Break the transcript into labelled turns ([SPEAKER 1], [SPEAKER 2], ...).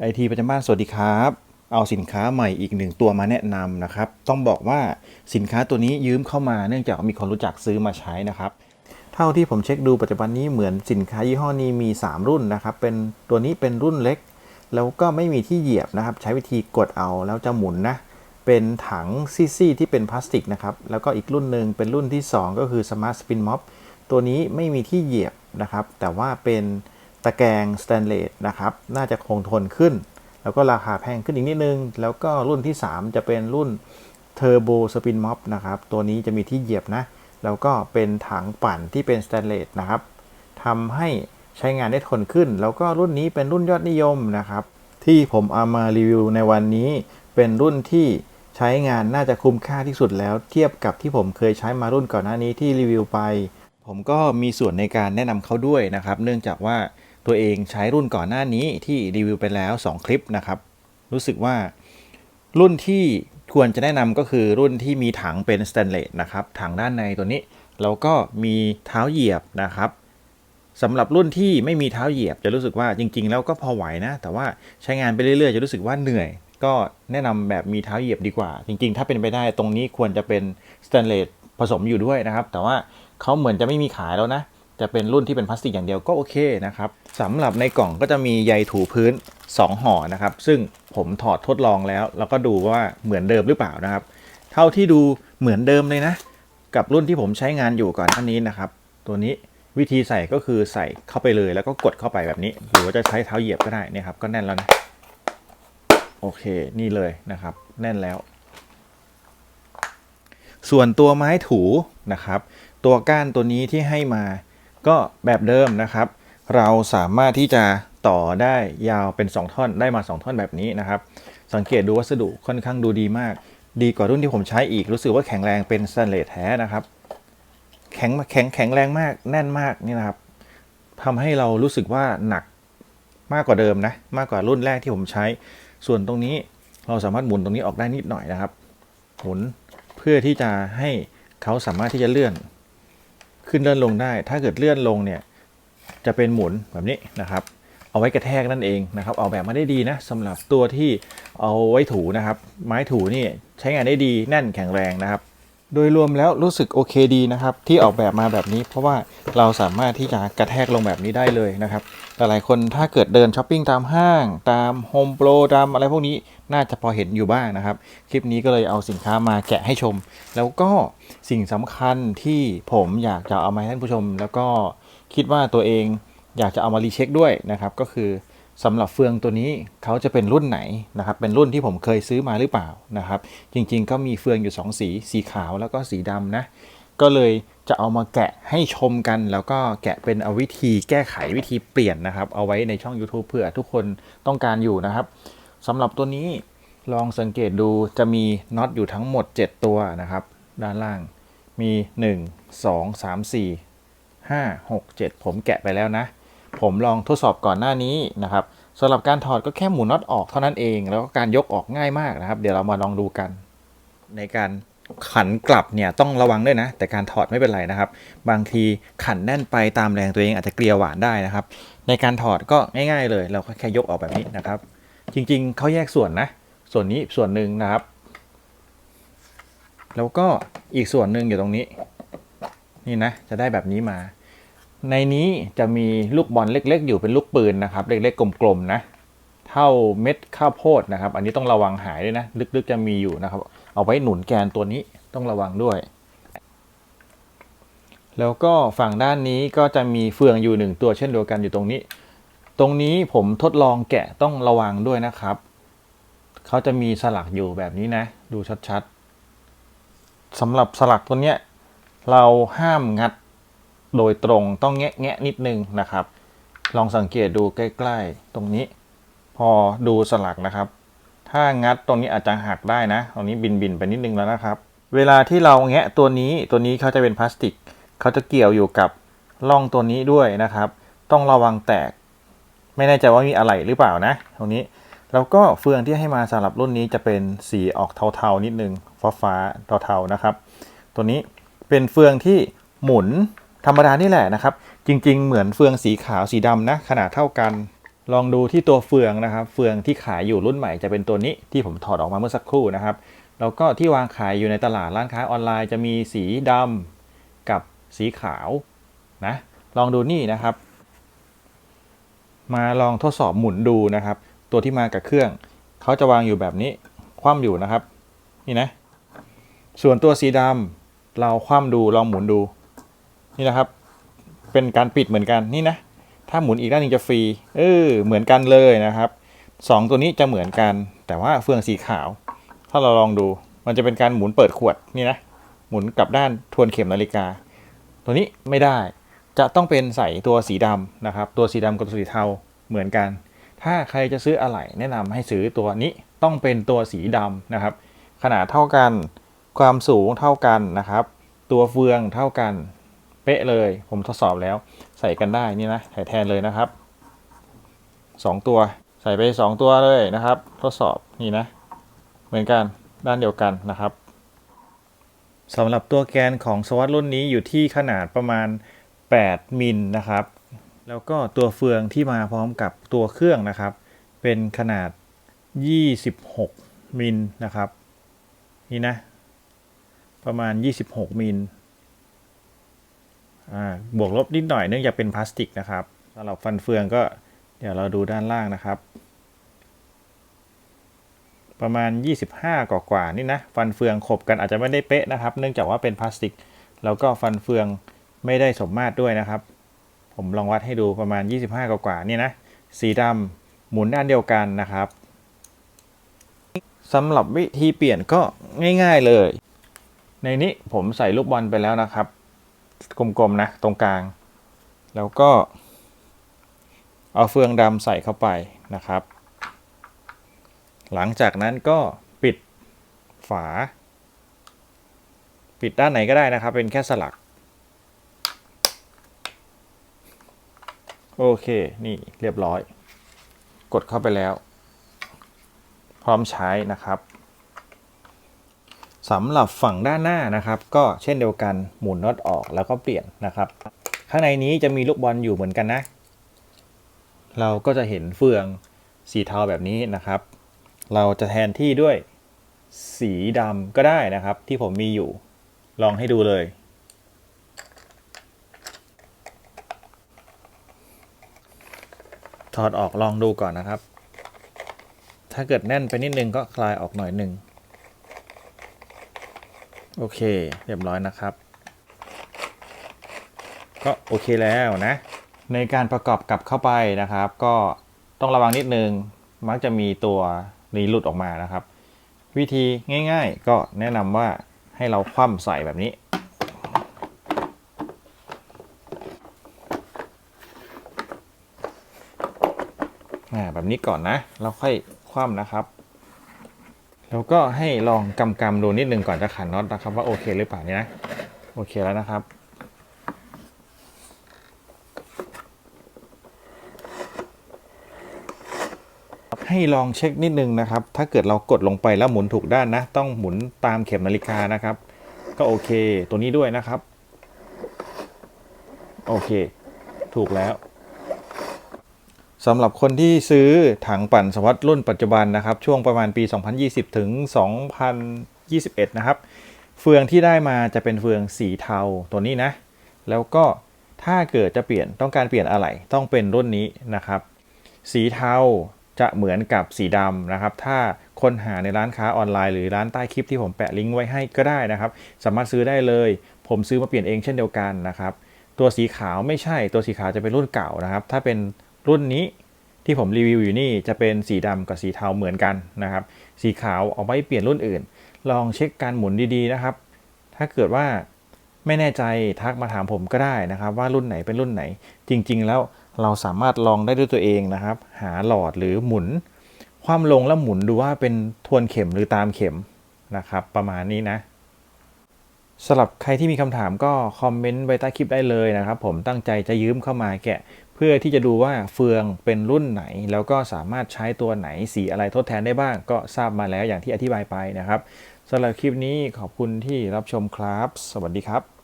[SPEAKER 1] ไอทีประจำบ้านสวัสดีครับ เอาสินค้าใหม่อีกหนึ่งตัวมาแนะนำนะครับ ต้องบอกว่าสินค้าตัวนี้ยืมเข้ามาเนื่องจากมีคนรู้จักซื้อมาใช้นะครับ เท่าที่ผมเช็คดูปัจจุบันนี้เหมือนสินค้ายี่ห้อนี้มี 3 รุ่นนะครับ เป็นตัวนี้เป็นรุ่นเล็ก แล้วก็ไม่มีที่เหยียบนะครับ ใช้วิธีกดเอาแล้วจะหมุนนะ เป็นถังซี่ๆที่เป็นพลาสติกนะครับ แล้วก็อีกรุ่นหนึ่งเป็นรุ่นที่ 2 ก็คือ Smart Spin Mop ตัวนี้ไม่มีที่เหยียบนะครับ แต่ว่าเป็น ตะแกรงสแตนเลสนะครับ น่าจะคงทนขึ้น แล้วก็ราคาแพงขึ้นอีกนิดนึง แล้วก็รุ่นที่ 3 จะเป็นรุ่น Turbo Spin Mop นะครับ ตัวนี้จะมีที่เหยียบนะ แล้วก็เป็นถังปั่นที่เป็นสแตนเลสนะครับทำให้ใช้งานได้ทนขึ้น แล้วก็รุ่นนี้เป็นรุ่นยอดนิยมนะครับ ที่ผมเอามารีวิวในวันนี้ เป็นรุ่นที่ใช้งานน่าจะคุ้มค่าที่สุดแล้ว เทียบกับที่ผมเคยใช้มารุ่นก่อนหน้านี้ที่รีวิวไป ผมก็มีส่วนในการแนะนำเขาด้วยนะครับ เนื่องจากว่า ตัวเองใช้รุ่นก่อนหน้านี้ที่รีวิวไปแล้ว 2 คลิปนะครับ รู้สึกว่ารุ่นที่ควรจะแนะนำก็คือรุ่นที่มีถังเป็นสแตนเลสนะครับ ถังด้านในตัวนี้ แล้วก็มีเท้าเหยียบนะครับสำหรับรุ่นที่ไม่มีเท้าเหยียบจะรู้สึกว่าจริง ๆ แล้วก็พอไหวนะ แต่ว่าใช้งานไปเรื่อยๆ จะรู้สึกว่าเหนื่อย ก็แนะนำแบบมีเท้าเหยียบดีกว่า จริง ๆ ถ้าเป็นไปได้ตรงนี้ควรจะเป็นสแตนเลสผสมอยู่ด้วยนะครับ แต่ว่าเขาเหมือนจะไม่มีขายแล้วนะ จะเป็นรุ่นที่เป็นพลาสติกอย่างเดียวก็โอเคนะครับสำหรับในกล่องก็จะมีใยถูพื้น 2 ห่อนะครับ ซึ่งผมถอดทดลองแล้ว แล้วก็ดูว่าเหมือนเดิมหรือเปล่านะครับ เท่าที่ดูเหมือนเดิมเลยนะ กับรุ่นที่ผมใช้งานอยู่ก่อนหน้านี้นะครับ ตัวนี้วิธีใส่ก็คือใส่เข้าไปเลยแล้วก็กดเข้าไปแบบนี้ หรือว่าจะใช้เท้าเหยียบก็ได้นี่ครับก็แน่นแล้วนะโอเคนี่เลยนะครับ แน่นแล้ว ส่วนตัวไม้ถูนะครับ ตัวก้านตัวนี้ที่ให้มา ก็แบบเดิมนะครับ เราสามารถที่จะต่อได้ยาวเป็น 2 ท่อนได้มา 2 ท่อนแบบนี้นะครับ สังเกตดูวัสดุค่อนข้างดูดีมาก ดีกว่ารุ่นที่ผมใช้อีกรู้สึกว่าแข็งแรงเป็นสแตนเลสแท้นะครับ แข็งแข็งแข็งแรงมากแน่นมากนี่นะครับทำให้เรารู้สึกว่าหนักมากกว่าเดิมนะมากกว่ารุ่นแรกที่ผมใช้ ส่วนตรงนี้เราสามารถหมุนตรงนี้ออกได้นิดหน่อยนะครับ หมุนเพื่อที่จะให้เขาสามารถที่จะเลื่อน ขึ้นเลื่อนลงได้ ถ้าเกิดเลื่อนลงเนี่ยจะเป็นหมุนแบบนี้นะครับ เอาไว้กระแทกนั่นเองนะครับออกแบบมาได้ดีนะสำหรับตัวที่เอาไว้ถูนะครับ ไม้ถูนี่ใช้งานได้ดีแน่นแข็งแรงนะครับ โดยรวมแล้วรู้สึกโอเคดีนะครับ ที่ออกแบบมาแบบนี้ เพราะว่าเราสามารถที่จะกระแทกลงแบบนี้ได้เลยนะครับ หลายๆคนถ้าเกิดเดินช้อปปิ้งตามห้าง ตามโฮมโปรตามอะไรพวกนี้น่าจะพอเห็นอยู่บ้างนะครับ คลิปนี้ก็เลยเอาสินค้ามาแกะให้ชม แล้วก็สิ่งสำคัญที่ผมอยากจะเอามาให้ท่านผู้ชม แล้วก็คิดว่าตัวเองอยากจะเอามารีเช็คด้วยนะครับ ก็คือสำหรับเฟืองตัวนี้เขาจะเป็นรุ่นไหนนะครับ เป็นรุ่นที่ผมเคยซื้อมาหรือเปล่านะครับ จริงๆ ก็มีเฟืองอยู่ 2 สี สีขาวแล้วก็สีดำนะ ก็เลยจะเอามาแกะให้ชมกัน แล้วก็แกะเป็นเอาวิธีแก้ไขวิธีเปลี่ยนนะครับ เอาไว้ในช่อง YouTube เผื่อทุกคนต้องการอยู่นะครับสำหรับตัวนี้ลองสังเกตดูจะมีน็อตอยู่ทั้งหมด 7 ตัวนะครับ ด้านล่างมี 1 2 3 4 5 6 7 ผมแกะไปแล้วนะ ผมลองทดสอบก่อนหน้านี้นะครับสำหรับการถอดก็แค่หมุนน็อตออกเท่านั้นเอง แล้วก็การยกออกง่ายมากนะครับ เดี๋ยวเรามาลองดูกัน ในการ ขันกลับเนี่ยต้องระวังด้วยนะ แต่การถอดไม่เป็นไรนะครับ บางทีขันแน่นไปตามแรงตัวเองอาจจะเกลียวหวานได้นะครับ ในการถอดก็ง่าย ๆ เลย เราก็แค่ยกออกแบบนี้นะครับ จริง ๆเขาแยกส่วนนะ ส่วนนี้ส่วนหนึ่งนะครับ แล้วก็อีกส่วนหนึ่งอยู่ตรงนี้ นี่นะ จะได้แบบนี้มา ในนี้จะมีลูกบอลเล็ก ๆ อยู่เป็นลูกปืนนะครับ เล็กๆกลมๆนะ เท่าเม็ดข้าวโพดนะครับ อันนี้ต้องระวังหายด้วยนะ ลึกๆจะมีอยู่นะครับ เอาไว้หนุนแกนตัวนี้ต้องระวังด้วย แล้วก็ฝั่งด้านนี้ก็จะมีเฟืองอยู่หนึ่งตัวเช่นเดียวกันอยู่ตรงนี้ ตรงนี้ผมทดลองแกะต้องระวังด้วยนะครับ เขาจะมีสลักอยู่แบบนี้นะ ดูชัดๆสำหรับสลักตัวเนี้ยเราห้ามงัดโดยตรงต้องแงะแงะนิดนึงนะครับ ลองสังเกตดูใกล้ ๆ ตรงนี้ พอดูสลักนะครับ ถ้างัดตรงนี้อาจจะหักได้นะตรงนี้บินบินไปนิดนึงแล้วนะครับ เวลาที่เราแงะตัวนี้ตัวนี้เขาจะเป็นพลาสติกเขาจะเกี่ยวอยู่กับร่องตัวนี้ด้วยนะครับ ต้องระวังแตก ไม่แน่ใจว่ามีอะไรหรือเปล่านะ ตรงนี้แล้วก็เฟืองที่ให้มาสำหรับรุ่นนี้จะเป็นสีออกเทาๆนิดนึงฟ้าฟ้าเทาๆนะครับ ตัวนี้เป็นเฟืองที่หมุนธรรมดานี่แหละนะครับ จริง ๆ เหมือนเฟืองสีขาวสีดำนะขนาดเท่ากัน ลองดูที่ตัวเฟืองนะครับ เฟืองที่ขายอยู่รุ่นใหม่จะเป็นตัวนี้ที่ผมถอดออกมาเมื่อสักครู่นะครับ แล้วก็ที่วางขายอยู่ในตลาดร้านค้าออนไลน์จะมีสีดำกับสีขาวนะ ลองดูนี่นะครับ มาลองทดสอบหมุนดูนะครับ ตัวที่มากับเครื่อง เขาจะวางอยู่แบบนี้ คว่ำอยู่นะครับ นี่นะ ส่วนตัวสีดำเราคว่ำดูลองหมุนดู นี่นะครับ เป็นการปิดเหมือนกันนี่นะ ถ้าหมุนอีกด้านหนึงจะฟรี เออ เหมือนกันเลยนะครับสองตัวนี้จะเหมือนกัน แต่ว่าเฟืองสีขาว ถ้าเราลองดู มันจะเป็นการหมุนเปิดขวดนี่นะ หมุนกลับด้านทวนเข็มนาฬิกา ตัวนี้ไม่ได้ จะต้องเป็นใส่ตัวสีดำนะครับ ตัวสีดำกับตัวสีเทาเหมือนกัน ถ้าใครจะซื้ออะไหล่แนะนำให้ซื้อตัวนี้ ต้องเป็นตัวสีดำนะครับ ขนาดเท่ากัน ความสูงเท่ากันนะครับ ตัวเฟืองเท่ากัน ป๊ะเลย ผมทดสอบแล้ว ใส่กันได้นี่นะถ่ายแทนเลยนะครับสองตัวใส่ไปสองตัวเลยนะครับ ทดสอบนี่นะ เหมือนกันด้านเดียวกันนะครับสำหรับตัวแกนของสวัสดรุ่นนี้อยู่ที่ขนาดประมาณ 8 มิลนะครับ แล้วก็ตัวเฟืองที่มาพร้อมกับตัวเครื่องนะครับ เป็นขนาด 26 มิลนะครับ นี่นะ ประมาณ 26 มิล บวกลบนิดหน่อยเนื่องจากเป็นพลาสติกนะครับสำหรับฟันเฟืองก็เดี๋ยวเราดูด้านล่างนะครับ ประมาณ 25 กว่ากว่านี่นะฟันเฟืองขบกันอาจจะไม่ได้เป๊ะนะครับ เนื่องจากว่าเป็นพลาสติก แล้วก็ฟันเฟืองไม่ได้สมมาตรด้วยนะครับ ผมลองวัดให้ดูประมาณ 25 กว่ากว่านี่นะสีดำหมุนด้านเดียวกันนะครับสำหรับวิธีเปลี่ยนก็ง่าย ๆเลย ในนี้ผมใส่ลูกบอลไปแล้วนะครับ กลมๆนะตรงกลาง แล้วก็ เอาเฟืองดำใส่เข้าไปนะครับ หลังจากนั้นก็ปิดฝา ปิดด้านไหนก็ได้นะครับ เป็นแค่สลัก โอเค นี่เรียบร้อย กดเข้าไปแล้ว พร้อมใช้นะครับ สำหรับฝั่งด้านหน้านะครับ ก็เช่นเดียวกันหมุนน็อตออกแล้วก็เปลี่ยนนะครับ ข้างในนี้จะมีลูกบอลอยู่เหมือนกันนะ เราก็จะเห็นเฟืองสีเทาแบบนี้นะครับ เราจะแทนที่ด้วยสีดำก็ได้นะครับ ที่ผมมีอยู่ลองให้ดูเลย ถอดออกลองดูก่อนนะครับ ถ้าเกิดแน่นไปนิดนึงก็คลายออกหน่อยหนึ่ง โอเค เรียบร้อยนะครับ ก็โอเคแล้วนะ ในการประกอบกลับเข้าไปนะครับ ก็ต้องระวังนิดนึง มักจะมีตัวนี้หลุดออกมานะครับ วิธีง่าย ๆ ก็แนะนำว่าให้เราคว่ำใส่แบบนี้ แบบนี้ก่อนนะแล้วค่อยคว่ำนะครับ แล้วก็ให้ลองกำกำๆดูนิดนึงก่อนจะขันน็อตนะครับ ว่าโอเคหรือเปล่านี่นะ โอเคแล้วนะครับ ให้ลองเช็คนิดนึงนะครับ ถ้าเกิดเรากดลงไปแล้วหมุนถูกด้านนะ ต้องหมุนตามเข็มนาฬิกานะครับ ก็โอเค ตัวนี้ด้วยนะครับ โอเค ถูกแล้ว สำหรับคนที่ซื้อถังปั่นสวัสดรุ่นปัจจุบันนะครับ ช่วงประมาณปี 2020 ถึง 2021 นะครับ เฟืองที่ได้มาจะเป็นเฟืองสีเทาตัวนี้นะ แล้วก็ถ้าเกิดจะเปลี่ยนต้องการเปลี่ยนอะไรต้องเป็นรุ่นนี้นะครับ สีเทาจะเหมือนกับสีดำนะครับ ถ้าคนหาในร้านค้าออนไลน์หรือร้านใต้คลิปที่ผมแปะลิงก์ไว้ให้ก็ได้นะครับ สามารถซื้อได้เลย ผมซื้อมาเปลี่ยนเองเช่นเดียวกันนะครับ ตัวสีขาวไม่ใช่ตัวสีขาวจะเป็นรุ่นเก่านะครับ ถ้าเป็น รุ่นนี้ที่ผมรีวิวอยู่นี่จะเป็นสีดำกับสีเทาเหมือนกันนะครับ สีขาวเอาไว้เปลี่ยนรุ่นอื่น ลองเช็คการหมุนดีๆนะครับ ถ้าเกิดว่าไม่แน่ใจทักมาถามผมก็ได้นะครับ ว่ารุ่นไหนเป็นรุ่นไหน จริง ๆ แล้วเราสามารถลองได้ด้วยตัวเองนะครับ หาหลอดหรือหมุน ความลงแล้วหมุนดูว่าเป็นทวนเข็มหรือตามเข็มนะครับ ประมาณนี้นะสำหรับใครที่มีคำถามก็คอมเมนต์ไว้ใต้คลิปได้เลยนะครับ ผมตั้งใจจะยืมเข้ามาแกะ เพื่อที่จะดูว่าเฟืองเป็นรุ่นไหน แล้วก็สามารถใช้ตัวไหนสีอะไรทดแทนได้บ้าง ก็ทราบมาแล้วอย่างที่อธิบายไปนะครับสำหรับคลิปนี้ขอบคุณที่รับชมครับ สวัสดีครับ